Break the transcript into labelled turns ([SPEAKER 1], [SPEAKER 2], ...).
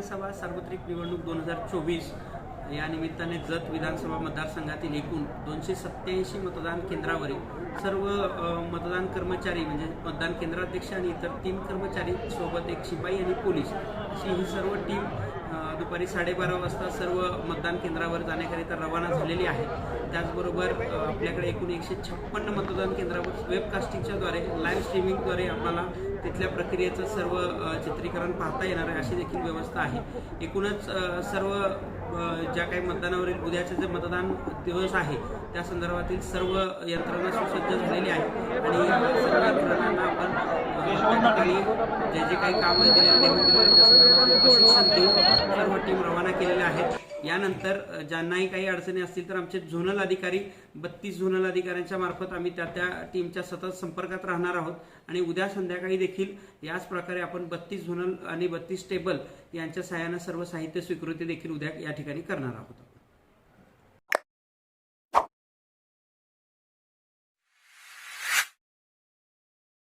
[SPEAKER 1] विधानसभा सार्वत्रिक निवडणूक दोन हजार चोवीस या निमित्ताने जत विधानसभा मतदारसंघातील एकूण दोनशे सत्याऐंशी मतदान केंद्रावरील सर्व मतदान कर्मचारी म्हणजे मतदान केंद्राध्यक्ष आणि इतर तीन कर्मचारी सोबत एक शिपाई आणि पोलीस अशी ही सर्व टीम दुपारी साडेबारा वाजता सर्व मतदान केंद्रावर जाण्याकरिता रवाना झालेली आहे त्याचबरोबर आपल्याकडे एकूण एकशे छप्पन्न मतदान केंद्रावर वेबकास्टिंगच्याद्वारे लाईव्ह स्ट्रीमिंगद्वारे आम्हाला तिथल्या प्रक्रियेचं सर्व चित्रीकरण पाहता येणार आहे अशी देखील व्यवस्था आहे. एकूणच सर्व ज्या काही मतदानावरील उद्याचे जे मतदान दिवस आहे त्या संदर्भातील सर्व यंत्रणा सुसज्ज झालेली आहे आणि सर्व यंत्रणांना आपण त्या ठिकाणी जे जे काही काम दिलेले दिलेले त्या संदर्भातील प्रशिक्षण देऊन सर्व टीम रवाना केलेल्या आहेत यानंतर ज्यांनाही काही अडचणी असतील तर आमचे झोनल अधिकारी बत्तीस झोनल अधिकाऱ्यांच्या मार्फत आम्ही त्या त्या टीमच्या सतत संपर्कात राहणार आहोत. आणि उद्या संध्याकाळी देखील याच प्रकारे आपण बत्तीस झोनल आणि बत्तीस टेबल यांच्या सहाय्यानं सर्व साहित्य स्वीकृती देखील उद्या या ठिकाणी करणार आहोत.